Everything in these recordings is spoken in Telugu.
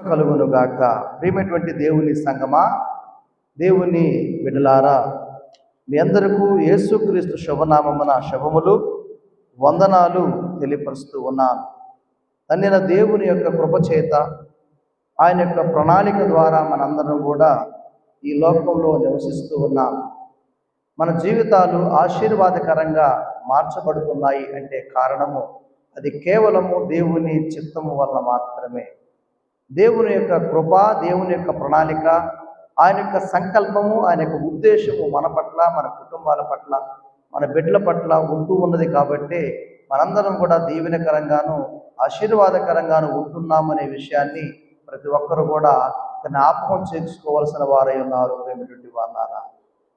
కలుగును గాక ప్రియమైనటువంటి దేవుని సంగమా దేవుని విడలారా మీ అందరకు యేసుక్రీస్తు శుభనామమున శుభములు వందనాలు తెలియపరుస్తూ ఉన్నాను. తన్నిన దేవుని యొక్క కృపచేత ఆయన యొక్క ప్రణాళిక ద్వారా మనందరం కూడా ఈ లోకంలో నివసిస్తూ ఉన్నాం మన జీవితాలు ఆశీర్వాదకరంగా మార్చబడుతున్నాయి అంటే కారణము అది కేవలము దేవుని చిత్తము వల్ల మాత్రమే. దేవుని యొక్క కృప దేవుని యొక్క ప్రణాళిక ఆయన యొక్క సంకల్పము ఆయన యొక్క ఉద్దేశము మన పట్ల మన కుటుంబాల పట్ల మన బిడ్డల పట్ల ఉంటూ ఉన్నది కాబట్టి మనందరం కూడా దీవెనకరంగాను ఆశీర్వాదకరంగాను ఉంటున్నామనే విషయాన్ని ప్రతి ఒక్కరు కూడా జ్ఞాపకం చేసుకోవాల్సిన వారై ఉన్నారు ప్రేమిటువంటి వాళ్ళారా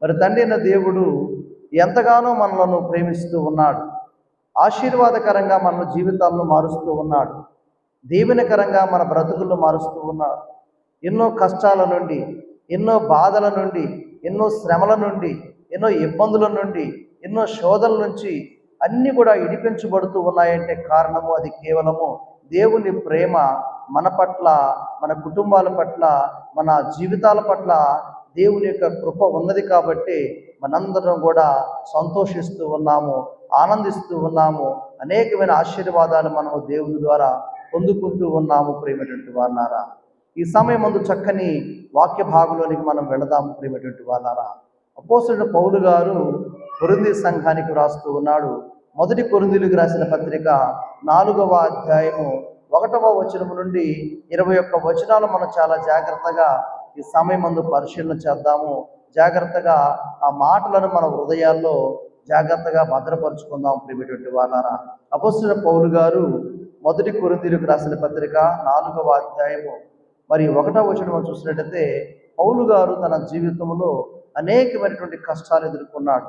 మరి తండ్రిన దేవుడు ఎంతగానో మనలను ప్రేమిస్తూ ఉన్నాడు. ఆశీర్వాదకరంగా మన జీవితాలను మారుస్తూ ఉన్నాడు. దీవెనకరంగా మన బ్రతుకులు మారుస్తూ ఉన్నారు. ఎన్నో కష్టాల నుండి ఎన్నో బాధల నుండి ఎన్నో శ్రమల నుండి ఎన్నో ఇబ్బందుల నుండి ఎన్నో శోధల నుంచి అన్నీ కూడా ఇడిపించబడుతూ ఉన్నాయంటే కారణము అది కేవలము దేవుని ప్రేమ మన పట్ల మన కుటుంబాల పట్ల మన జీవితాల పట్ల దేవుని యొక్క కృప ఉన్నది కాబట్టి మనందరం కూడా సంతోషిస్తూ ఉన్నాము ఆనందిస్తూ ఉన్నాము. అనేకమైన ఆశీర్వాదాలు మనము దేవుని ద్వారా పొందుకుంటూ ఉన్నాము ప్రేమటువంటి వాళ్ళారా ఈ సమయం ముందు చక్కని వాక్య భాగంలోనికి మనం వెళదాము ప్రేమటువంటి వాళ్ళారా అపోసుడు పౌలు గారు కొరింది సంఘానికి రాస్తూ ఉన్నాడు. మొదటి కొరిందులకు రాసిన పత్రిక నాలుగవ అధ్యాయము ఒకటవ వచనము నుండి ఇరవై ఒక్క వచనాలు మనం చాలా జాగ్రత్తగా ఈ సమయం ముందు పరిశీలన చేద్దాము. జాగ్రత్తగా ఆ మాటలను మన హృదయాల్లో జాగ్రత్తగా భద్రపరుచుకుందాం ప్రియమైనటువంటి వాళ్ళారా అపస్తుల పౌలు గారు మొదటి కొరిందీలకు రాసిన పత్రిక నాలుగవ అధ్యాయము మరి ఒకటవ వచనం మనం చూసినట్టయితే పౌలు గారు తన జీవితంలో అనేకమైనటువంటి కష్టాలు ఎదుర్కొన్నాడు.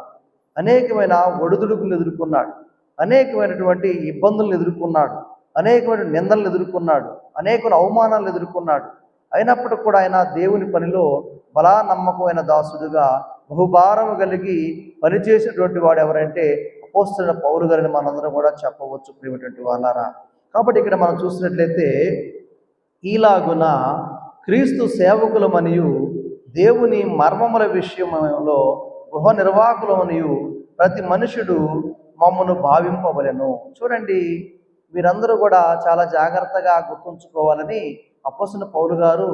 అనేకమైన ఒడిదుడుకులు ఎదుర్కొన్నాడు. అనేకమైనటువంటి ఇబ్బందులను ఎదుర్కొన్నాడు. అనేకమైన నిందలను ఎదుర్కొన్నాడు. అనేకమైన అవమానాలు ఎదుర్కొన్నాడు. అయినప్పటికీ కూడా ఆయన దేవుని పనిలో బలా నమ్మకమైన దాసుడుగా బహుభారము కలిగి పనిచేసేటువంటి వాడు ఎవరంటే అపోస్తున్న పౌరు గారిని మనందరం కూడా చెప్పవచ్చు ప్రేమటువంటి వాళ్ళారా కాబట్టి ఇక్కడ మనం చూసినట్లయితే ఈలాగున క్రీస్తు సేవకులమనియు దేవుని మర్మముల విషయంలో గృహ నిర్వాహకులమనియు ప్రతి మనుషుడు మమ్మను భావింపవలెను. చూడండి వీరందరూ కూడా చాలా జాగ్రత్తగా గుర్తుంచుకోవాలని అపోసిన పౌలు గారు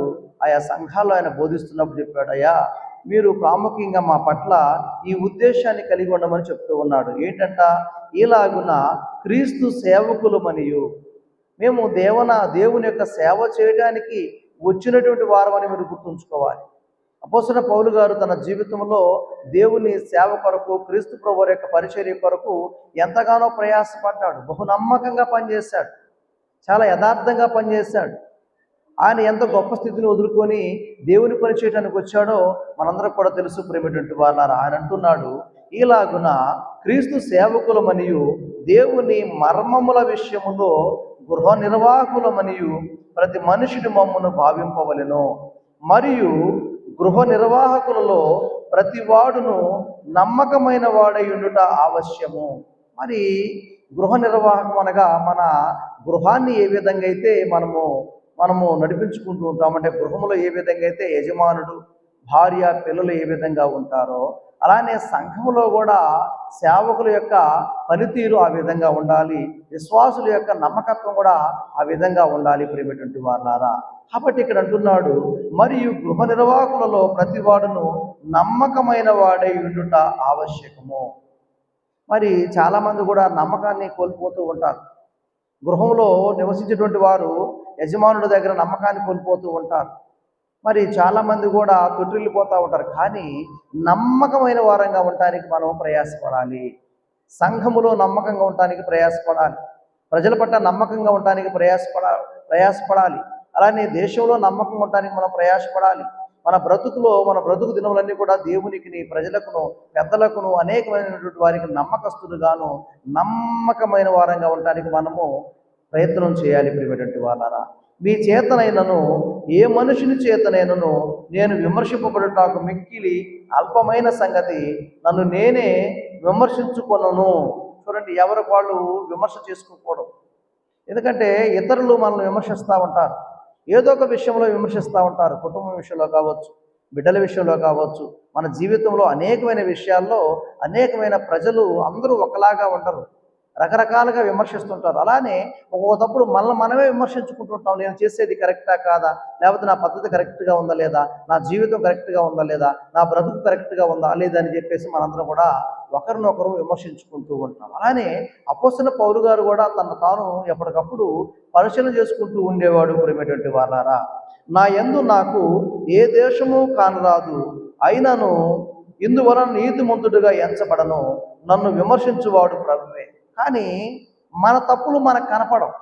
ఆయా సంఘాల్లో ఆయన బోధిస్తున్నప్పుడు చెప్పాడు అయ్యా మీరు ప్రాముఖ్యంగా మా పట్ల ఈ ఉద్దేశాన్ని కలిగి ఉండమని చెప్తూ ఉన్నాడు. ఏంటంట ఇలాగున క్రీస్తు సేవకులు మరియు మేము దేవన దేవుని యొక్క సేవ చేయడానికి వచ్చినటువంటి వారమని మీరు గుర్తుంచుకోవాలి. అపోసిన పౌలు గారు తన జీవితంలో దేవుని సేవ కొరకు క్రీస్తు ప్రభు యొక్క పరిచర్య కొరకు ఎంతగానో ప్రయాసపడ్డాడు. బహు నమ్మకంగా పనిచేశాడు. చాలా యథార్థంగా పనిచేశాడు. ఆయన ఎంత గొప్ప స్థితిని వదులుకొని దేవుని పని చేయడానికి వచ్చాడో మనందరం కూడా తెలుసు ప్రేమటువంటి వాళ్ళారా ఆయన అంటున్నాడు ఇలాగున క్రీస్తు సేవకులమనియు దేవుని మర్మముల విషయములో గృహ నిర్వాహకులమనియు ప్రతి మనుషుని మమ్మను భావింపవలెను. మరియు గృహ నిర్వాహకులలో ప్రతి వాడును నమ్మకమైన వాడై ఉండుట ఆవశ్యము. మరి గృహ నిర్వాహకం అనగా మన గృహాన్ని ఏ విధంగా అయితే మనము మనము నడిపించుకుంటూ ఉంటామంటే గృహంలో ఏ విధంగా అయితే యజమానుడు భార్య పిల్లలు ఏ విధంగా ఉంటారో అలానే సంఘములో కూడా సేవకుల యొక్క పనితీరు ఆ విధంగా ఉండాలి. విశ్వాసుల యొక్క నమ్మకత్వం కూడా ఆ విధంగా ఉండాలి ప్రియమైనటువంటి వారులారా. కాబట్టి ఇక్కడ అంటున్నాడు మరియు గృహ నిర్వాహకులలో ప్రతి వాడును నమ్మకమైన వాడే ఉండుట ఆవశ్యకము. మరి చాలామంది కూడా నమ్మకాన్ని కోల్పోతూ ఉంటారు. గృహంలో నివసించేటువంటి వారు యజమానుడి దగ్గర నమ్మకాన్ని కోల్పోతూ ఉంటారు. మరి చాలామంది కూడా తొట్టిల్లిపోతూ ఉంటారు. కానీ నమ్మకమైన వారంగా ఉండటానికి మనం ప్రయాసపడాలి. సంఘములో నమ్మకంగా ఉండటానికి ప్రయాసపడాలి. ప్రజల పట్ల నమ్మకంగా ఉండటానికి ప్రయాసపడ ప్రయాసపడాలి. అలానే దేశంలో నమ్మకం ఉండటానికి మనం ప్రయాసపడాలి. మన బ్రతుకులో మన బ్రతుకు దినములన్నీ కూడా దేవునికిని ప్రజలకును పెద్దలకును అనేకమైనటువంటి వారికి నమ్మకస్తులుగాను నమ్మకమైన వారంగా ఉండటానికి మనము ప్రయత్నం చేయాలి ప్రియమైనటువంటి వాళ్ళరా మీ చేతనైనను ఏ మనుషుని చేతనైనను నేను విమర్శింపబడుటకు మిక్కిలి అల్పమైన సంగతి నన్ను నేనే విమర్శించుకొనను. చూడండి ఎవరు వాళ్ళు విమర్శ చేసుకోకూడదు. ఎందుకంటే ఇతరులు మనల్ని విమర్శిస్తూ ఉంటారు. ఏదో ఒక విషయంలో విమర్శిస్తూ ఉంటారు. కుటుంబం విషయంలో కావచ్చు బిడ్డల విషయంలో కావచ్చు మన జీవితంలో అనేకమైన విషయాల్లో అనేకమైన ప్రజలు అందరూ ఒకలాగా ఉండరు. రకరకాలుగా విమర్శిస్తుంటారు. అలానే ఒక్కొక్కప్పుడు మనల్ని మనమే విమర్శించుకుంటుంటాం. నేను చేసేది కరెక్టా కాదా? లేకపోతే నా పద్ధతి కరెక్ట్గా ఉందా లేదా? నా జీవితం కరెక్ట్గా ఉందా లేదా? నా బ్రతుకు కరెక్ట్గా ఉందా? లేదా అని చెప్పేసి మనందరం కూడా ఒకరినొకరు విమర్శించుకుంటూ ఉంటాం. అలానే అపోసిన పౌరు గారు కూడా తన తాను ఎప్పటికప్పుడు పరిశీలన చేసుకుంటూ ఉండేవాడు ప్రేమటువంటి వాళ్ళారా నా ఎందు నాకు ఏ దేశము కానరాదు. అయినను ఇందువలన నీతిమంతుడిగా ఎంచబడను. నన్ను విమర్శించువాడు ప్రభువే. కానీ మన తప్పులు మనకు కనపడవు.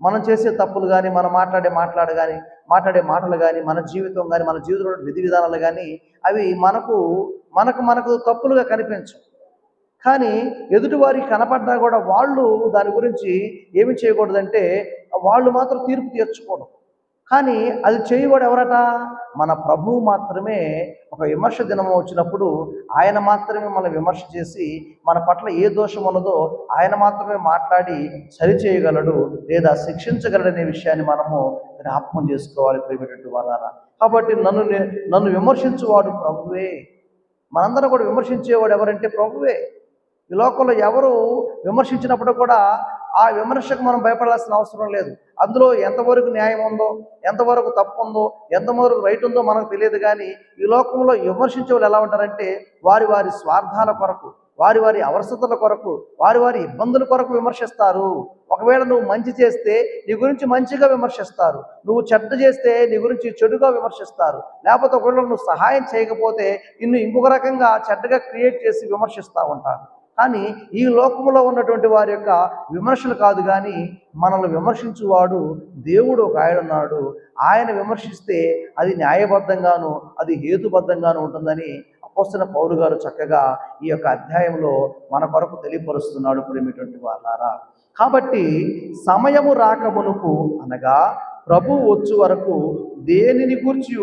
మనం చేసే తప్పులు కానీ మనం మాట్లాడే మాట్లాడు కానీ మాట్లాడే మాటలు కానీ మన జీవితం కానీ మన జీవితంలో విధి విధానాలు కానీ అవి మనకు మనకు మనకు తప్పులుగా కనిపించవు. కానీ ఎదుటివారికి కనపడ్డా కూడా వాళ్ళు దాని గురించి ఏమి చేయకూడదంటే వాళ్ళు మాత్రం తీర్పు తీర్చుకోవడం కానీ అది చేయవాడు ఎవరట? మన ప్రభువు మాత్రమే. ఒక విమర్శ దినం వచ్చినప్పుడు ఆయన మాత్రమే మనం విమర్శ చేసి మన పట్ల ఏ దోషం ఉన్నదో ఆయన మాత్రమే మాట్లాడి సరిచేయగలడు లేదా శిక్షించగలడనే విషయాన్ని మనము జ్ఞాపకం చేసుకోవాలి ప్రేమటువంటి వాళ్ళారా కాబట్టి నన్ను నన్ను విమర్శించువాడు ప్రభువే. మనందరం కూడా విమర్శించేవాడు ఎవరంటే ప్రభువే. ఈ లోకంలో ఎవరు విమర్శించినప్పుడు కూడా ఆ విమర్శకు మనం భయపడాల్సిన అవసరం లేదు. అందులో ఎంతవరకు న్యాయం ఉందో ఎంతవరకు తప్పు ఉందో ఎంతవరకు రైట్ ఉందో మనకు తెలియదు కానీ ఈ లోకంలో విమర్శించే వాళ్ళు ఎలా ఉంటారంటే వారి వారి స్వార్థాల కొరకు వారి వారి అవసరతల కొరకు వారి వారి ఇబ్బందుల కొరకు విమర్శిస్తారు. ఒకవేళ నువ్వు మంచి చేస్తే నీ గురించి మంచిగా విమర్శిస్తారు. నువ్వు చెడ్డ చేస్తే నీ గురించి చెడుగా విమర్శిస్తారు. లేకపోతే ఒకవేళ నువ్వు సహాయం చేయకపోతే నిన్ను ఇంకొక రకంగా చెడ్డగా క్రియేట్ చేసి విమర్శిస్తూ ఉంటారు. కానీ ఈ లోకంలో ఉన్నటువంటి వారి యొక్క విమర్శలు కాదు కానీ మనల్ని విమర్శించువాడు దేవుడు ఒక ఆయన ఉన్నాడు. ఆయన విమర్శిస్తే అది న్యాయబద్ధంగాను అది హేతుబద్ధంగాను ఉంటుందని అపోస్తున్న పౌరు గారు చక్కగా ఈ యొక్క అధ్యాయంలో మన కొరకు తెలియపరుస్తున్నాడు ప్రేమిటువంటి వాళ్ళారా కాబట్టి సమయము రాకమునుకు అనగా ప్రభు వచ్చు వరకు దేనిని గూర్చి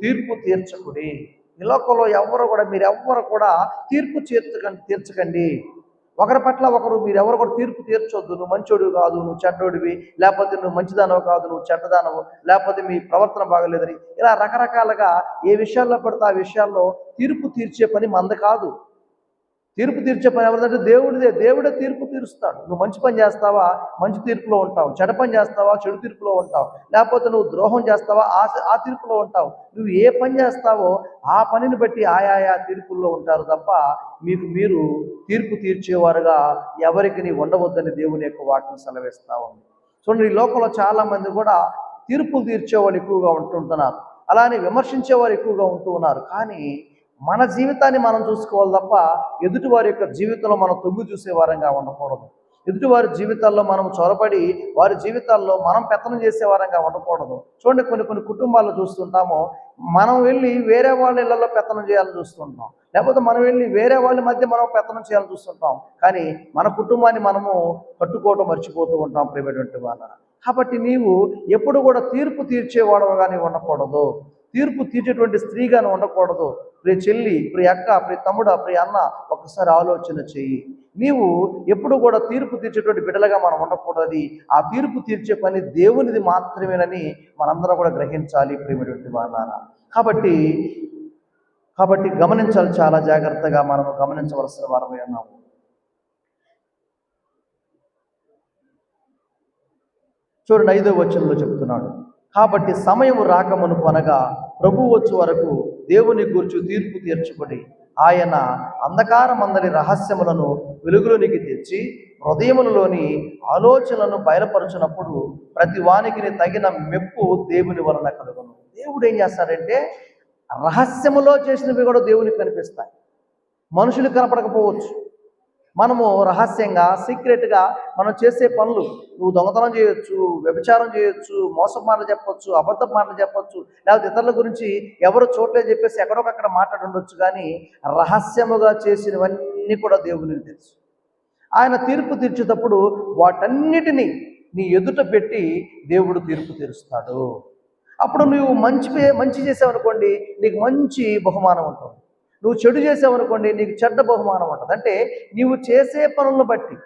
తీర్పు తీర్చకుడి. ఈ లోకంలో ఎవరు కూడా మీరు ఎవ్వరు కూడా తీర్పు తీర్చకండి తీర్చకండి. ఒకరి పట్ల ఒకరు మీరు ఎవరు కూడా తీర్పు తీర్చొద్దు. నువ్వు మంచోడు కాదు నువ్వు చెడ్డోడివి. లేకపోతే నువ్వు మంచిదానవు కాదు నువ్వు చెడ్డదానవు. లేకపోతే మీ ప్రవర్తన బాగలేదని. ఇలా రకరకాలుగా ఏ విషయాల్లో పడితే ఆ విషయాల్లో తీర్పు తీర్చే పని మంద కాదు. తీర్పు తీర్చే పని ఎవరిదంటే దేవుడిదే. దేవుడే తీర్పు తీరుస్తాడు. నువ్వు మంచి పని చేస్తావా? మంచి తీర్పులో ఉంటావు. చెడ పని చేస్తావా? చెడు తీర్పులో ఉంటావు. లేకపోతే నువ్వు ద్రోహం చేస్తావా? ఆ ఆ తీర్పులో ఉంటావు. నువ్వు ఏ పని చేస్తావో ఆ పనిని బట్టి ఆయాయా తీర్పుల్లో ఉంటారు తప్ప మీకు మీరు తీర్పు తీర్చేవారుగా ఎవరికి నీ ఉండవద్దని దేవుని యొక్క వాటిని సెలవిస్తా ఉంది. చూడండి ఈ లోకంలో చాలామంది కూడా తీర్పులు తీర్చేవాళ్ళు ఎక్కువగా ఉంటుంటున్నారు అలానే విమర్శించేవారు ఎక్కువగా ఉంటూ ఉన్నారు. కానీ మన జీవితాన్ని మనం చూసుకోవాలి తప్ప ఎదుటివారి యొక్క జీవితంలో మనం తొంగి చూసేవారంగా ఉండకూడదు. ఎదుటివారి జీవితాల్లో మనం చొరబడి వారి జీవితాల్లో మనం పెత్తనం చేసే వారంగా ఉండకూడదు. చూడండి కొన్ని కొన్ని కుటుంబాల్లో చూస్తుంటాము మనం వెళ్ళి వేరే వాళ్ళ ఇళ్ళలో పెత్తనం చేయాలని చూస్తుంటాం. లేకపోతే మనం వెళ్ళి వేరే వాళ్ళ మధ్య మనం పెత్తనం చేయాలని చూస్తుంటాం. కానీ మన కుటుంబాన్ని మనము కట్టుకోవటం మర్చిపోతూ ఉంటాం ప్రేమటువంటి వాళ్ళ కాబట్టి నీవు ఎప్పుడు కూడా తీర్పు తీర్చేవాడవుగా నీవు ఉండకూడదు. తీర్పు తీర్చేటువంటి స్త్రీగాను ఉండకూడదు. ప్రియ చెల్లి ప్రియ అక్క ప్రియ తమ్ముడ ప్రియ అన్న ఒకసారి ఆలోచన చెయ్యి. నీవు ఎప్పుడు కూడా తీర్పు తీర్చేటువంటి బిడ్డలుగా మనం ఉండకూడదు. ఆ తీర్పు తీర్చే పని దేవునిది మాత్రమేనని మనందరం కూడా గ్రహించాలి ప్రేమటువంటి వాళ్ళారా కాబట్టి కాబట్టి గమనించాలి చాలా జాగ్రత్తగా మనం గమనించవలసిన వారమై ఉన్నాము. చూడండి ఐదో వచనంలో చెప్తున్నాడు. కాబట్టి సమయం రాకమునుపు అనగా ప్రభు వచ్చే వరకు దేవుని గూర్చి తీర్పు తీర్చుకొని ఆయన అంధకారమందరి రహస్యములను వెలుగులోనికి తెచ్చి హృదయములలోని ఆలోచనలను బయలుపరచినప్పుడు ప్రతి వానికి తగిన మెప్పు దేవుని వలన కలుగును. దేవుడు ఏం చేస్తాడంటే రహస్యములో చేసినవి కూడా దేవునికి కనిపిస్తాయి. మనుషులు కనపడకపోవచ్చు. మనము రహస్యంగా సీక్రెట్గా మనం చేసే పనులు. నువ్వు దొంగతనం చేయొచ్చు వ్యభిచారం చేయొచ్చు మోసం మాటలు చెప్పొచ్చు అబద్ధ మాటలు చెప్పొచ్చు లేకపోతే ఇతరుల గురించి ఎవరు చోట్లే చెప్పేసి ఎక్కడొకక్కడ మాట్లాడుండొచ్చు కానీ రహస్యముగా చేసినవన్నీ కూడా దేవునికి తెలుసు. ఆయన తీర్పు తీర్చేటప్పుడు వాటన్నిటినీ నీ ఎదుట పెట్టి దేవుడు తీర్పు తీరుస్తాడు. అప్పుడు నువ్వు మంచి పే- మంచి చేసావనుకోండి నీకు మంచి బహుమానం ఉంటుంది. నువ్వు చెడు చేసావనుకోండి నీకు చెడ్డ బహుమానం ఉంటుంది. అంటే నీవు చేసే పనులను బట్టి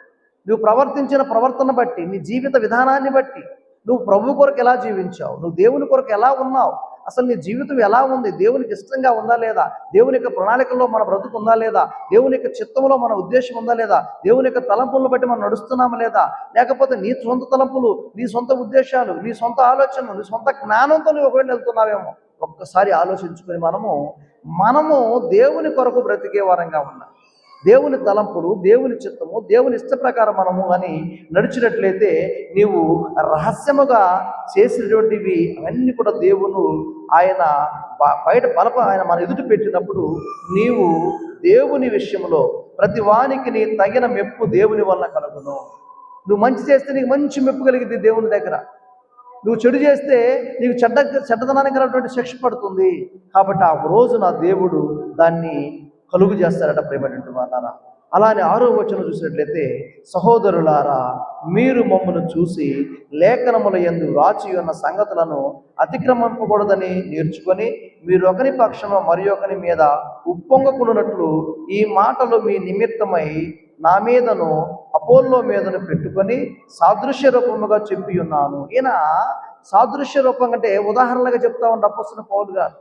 నువ్వు ప్రవర్తించిన ప్రవర్తన బట్టి నీ జీవిత విధానాన్ని బట్టి నువ్వు ప్రభు కొరకు ఎలా జీవించావు నువ్వు దేవుని కొరకు ఎలా ఉన్నావు అసలు నీ జీవితం ఎలా ఉంది దేవునికి ఇష్టంగా ఉందా లేదా దేవుని యొక్క ప్రణాళికల్లో మన బ్రతుకు ఉందా లేదా దేవుని యొక్క చిత్తంలో మన ఉద్దేశం ఉందా లేదా దేవుని యొక్క తలంపులను బట్టి మనం నడుస్తున్నామా లేదా లేకపోతే నీ సొంత తలంపులు నీ సొంత ఉద్దేశాలు నీ సొంత ఆలోచనలు నీ సొంత జ్ఞానంతో నువ్వు ఒకవేళ వెళ్తున్నావేమో ఒక్కసారి ఆలోచించుకొని మనము మనము దేవుని కొరకు బ్రతికే వారంగా ఉన్నాం దేవుని తలంపులు దేవుని చిత్తము దేవుని ఇష్ట ప్రకారం మనము అని నడిచినట్లయితే నీవు రహస్యముగా చేసినటువంటివి అవన్నీ కూడా దేవుడు ఆయన బయట బలప ఆయన మన ఎదుట పెట్టినప్పుడు నీవు దేవుని విషయంలో ప్రతి వానికి నీ తగిన మెప్పు దేవుని వల్ల కలుగును. నువ్వు మంచి చేస్తే నీకు మంచి మెప్పు కలిగింది దేవుని దగ్గర. నువ్వు చెడు చేస్తే నీకు చెడ్డ చెడ్డదనానికి కలిగినటువంటి శిక్ష పడుతుంది. కాబట్టి ఆ రోజు నా దేవుడు దాన్ని కలుగు చేస్తారట ప్రేమటువంటి వాళ్ళారా అలానే ఆరో వచనం చూసినట్లయితే సహోదరులారా మీరు మమ్మల్ని చూసి లేఖనముల ఎందు రాచి ఉన్న సంగతులను అతిక్రమింపకూడదని నేర్చుకొని మీరు ఒకరి పక్షంలో మరి ఒకరి మీద ఉప్పొంగకుండానట్లు ఈ మాటలు మీ నిమిత్తమై నా మీదను అపోల్లో మీదను పెట్టుకొని సాదృశ్య రూపముగా చెప్పి ఉన్నాను. ఈయన సాదృశ్య రూపం అంటే ఉదాహరణగా చెప్తా ఉండి అప్పస్తున్న పౌలు గారు.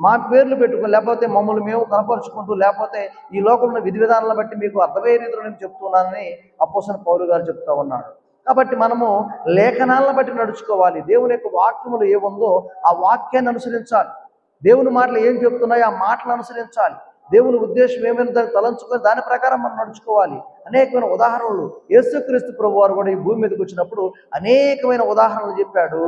మా పేర్లు పెట్టుకుని లేకపోతే మమ్మల్ని మేము కనపరుచుకుంటూ లేకపోతే ఈ లోకంలో విధి విధానాలను బట్టి మీకు అర్థమయ్యే రీతిలో నేను చెప్తున్నానని అప్పసిన పౌరు గారు చెప్తా ఉన్నాడు. కాబట్టి మనము లేఖనాలను బట్టి నడుచుకోవాలి. దేవుని యొక్క వాక్యములు ఏముందో ఆ వాక్యాన్ని అనుసరించాలి. దేవుని మాటలు ఏం చెప్తున్నాయో ఆ మాటలు అనుసరించాలి. దేవుని ఉద్దేశం ఏమైనా దాన్ని తలంచుకొని దాని ప్రకారం మనం నడుచుకోవాలి. అనేకమైన ఉదాహరణలు. యేసుక్రీస్తు ప్రభు వారు కూడా ఈ భూమి మీదకి వచ్చినప్పుడు అనేకమైన ఉదాహరణలు చెప్పాడు.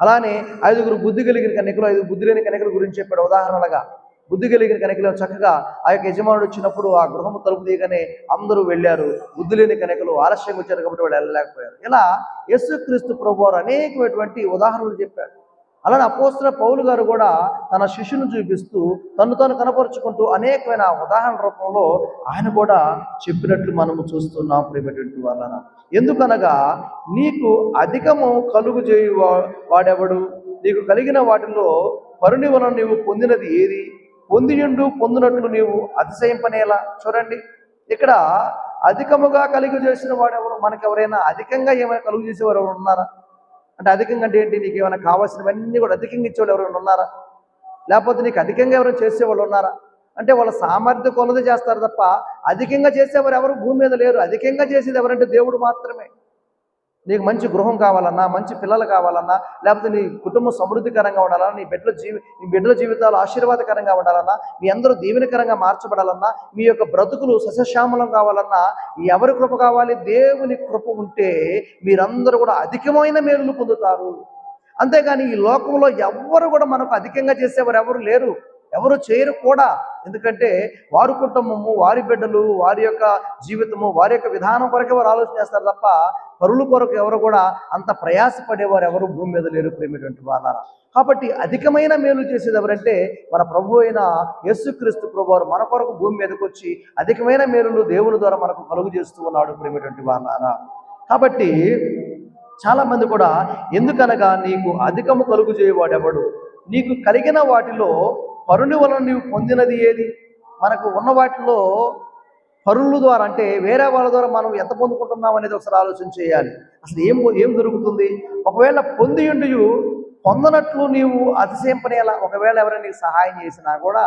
అలానే ఐదుగురు బుద్ధి కలిగిన కన్యకలు ఐదు బుద్ధి లేని కన్యకల గురించి చెప్పాడు ఉదాహరణలుగా బుద్ధి కలిగిన కనికలు చక్కగా ఆ యొక్క యజమానుడు వచ్చినప్పుడు ఆ గృహము తలుపు తీయగానే అందరూ వెళ్ళారు. బుద్ధి లేని కనికలు ఆలస్యంగా వచ్చారు కాబట్టి వాళ్ళు వెళ్ళలేకపోయారు. ఇలా యేసుక్రీస్తు ప్రభు వారు అనేకమైనటువంటి ఉదాహరణలు చెప్పాడు. అలానే అపోస్తున్న పౌలు గారు కూడా తన శిష్యుని చూపిస్తూ తను తాను కనపరుచుకుంటూ అనేకమైన ఉదాహరణ రూపంలో ఆయన కూడా చెప్పినట్లు మనము చూస్తున్నాం ప్రేమటువంటి వాళ్ళన ఎందుకనగా నీకు అధికము కలుగు చేయు వా- వాడెవడు? నీకు కలిగిన వాటిలో పరుని వలన నీవు పొందినది ఏది? పొందియుండు పొందినట్లు నీవు అతిశయింపనేలా? చూడండి. ఇక్కడ అధికముగా కలిగి చేసిన వాడెవరు? మనకు ఎవరైనా అధికంగా ఏమైనా కలుగు చేసేవారు ఎవరు ఉన్నారా? అంటే అధికంగా అంటే ఏంటి? నీకు ఏమైనా కావాల్సినవన్నీ కూడా అధికంగా ఇచ్చేవాళ్ళు ఎవరైనా ఉన్నారా? లేకపోతే నీకు అధికంగా ఎవరైనా చేసేవాళ్ళు ఉన్నారా? అంటే వాళ్ళ సామర్థ్య కొలది చేస్తారు తప్ప అధికంగా చేసేవారు ఎవరు? భూమి మీద లేరు. అధికంగా చేసేది ఎవరంటే దేవుడు మాత్రమే. నీకు మంచి గృహం కావాలన్నా మంచి పిల్లలు కావాలన్నా లేకపోతే నీ కుటుంబం సమృద్ధికరంగా ఉండాలన్నా నీ బిడ్డల జీవి నీ బిడ్డల జీవితాలు ఆశీర్వాదకరంగా ఉండాలన్నా మీ అందరూ దీవెనకరంగా మార్చబడాలన్నా మీ యొక్క బ్రతుకులు సస్యశ్యామలం కావాలన్నా ఎవరి కృప కావాలి? దేవుని కృప ఉంటే మీరందరూ కూడా అధికమైన మేలులు పొందుతారు. అంతేగాని ఈ లోకంలో ఎవ్వరు కూడా మనకు అధికంగా చేసేవారు ఎవరు లేరు. ఎవరు చేయరు కూడా. ఎందుకంటే వారి కుటుంబము వారి బిడ్డలు వారి యొక్క జీవితము వారి యొక్క విధానం కొరకు వారు ఆలోచన చేస్తారు తప్ప పరుల కొరకు ఎవరు కూడా అంత ప్రయాసపడేవారు ఎవరు భూమి మీద లేరు ప్రేమటువంటి వాళ్ళారా కాబట్టి అధికమైన మేలు చేసేది ఎవరంటే మన ప్రభు అయిన యేసుక్రీస్తు ప్రభు వారు మన కొరకు భూమి మీదకి వచ్చి అధికమైన మేలులు దేవుని ద్వారా మనకు కలుగు చేస్తూ ఉన్నాడు ప్రేమటువంటి వాళ్ళారా కాబట్టి చాలామంది కూడా ఎందుకనగా నీకు అధికము కలుగు చేయవాడెవడు? నీకు కలిగిన వాటిలో పరుని వలన నీవు పొందినది ఏది? మనకు ఉన్న వాటిలో పరుల ద్వారా అంటే వేరే వాళ్ళ ద్వారా మనం ఎంత పొందుకుంటున్నాం అనేది ఒకసారి ఆలోచన చేయాలి. అసలు ఏం ఏం దొరుకుతుంది? ఒకవేళ పొందియుండి పొందనట్లు నీవు అతిశయింపనేలా ఒకవేళ ఎవరైనా నీకు సహాయం చేసినా కూడా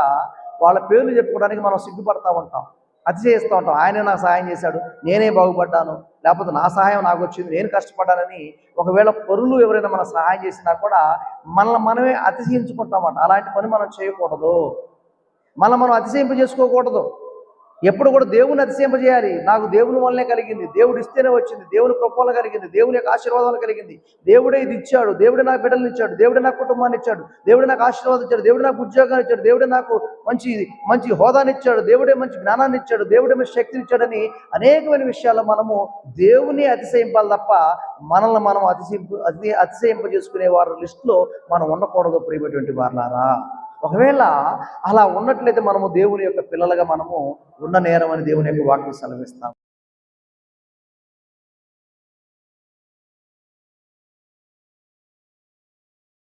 వాళ్ళ పేర్లు చెప్పుకోవడానికి మనం సిగ్గుపడతా ఉంటాం. అతిశయిస్తూ ఉంటాం. ఆయనే నాకు సహాయం చేశాడు. నేనే బాగుపడ్డాను. లేకపోతే నా సహాయం నాకు వచ్చింది. నేను కష్టపడ్డానని ఒకవేళ పరులు ఎవరైనా మన సహాయం చేసినా కూడా మనల్ని మనమే అతిశయించుకుంటామట అలాంటి పని మనం చేయకూడదు. మళ్ళీ మనం అతిశయింప చేసుకోకూడదు ఎప్పుడు కూడా దేవుని అతిశయింపజేయాలి నాకు దేవుని వల్లనే కలిగింది. దేవుడు ఇస్తేనే వచ్చింది. దేవుని కృపల కలిగింది. దేవుని యొక్క ఆశీర్వాదాలు కలిగింది. దేవుడే ఇది ఇచ్చాడు. దేవుడే నాకు బిడ్డలు ఇచ్చాడు. దేవుడే నాకు కుటుంబాన్ని ఇచ్చాడు. దేవుడే నాకు ఆశీర్వాదం ఇచ్చాడు. దేవుడే నాకు ఉద్యోగాన్ని ఇచ్చాడు. దేవుడే నాకు మంచి మంచి హోదాని ఇచ్చాడు. దేవుడే మంచి జ్ఞానాన్ని ఇచ్చాడు. దేవుడే మంచి శక్తిని ఇచ్చాడని అనేకమైన విషయాలు మనము దేవుని అతిశయింపాలి తప్ప మనల్ని మనం అతిశయింపు అతి అతిశయింప చేసుకునే వారి లిస్టులో మనం ఉండకూడదు ప్రియమైనటువంటి వారులారా. ఒకవేళ అలా ఉన్నట్లయితే మనము దేవుని యొక్క పిల్లలుగా మనము ఉన్న నేరం అని దేవుని యొక్క వాక్యం సెలవిస్తాం.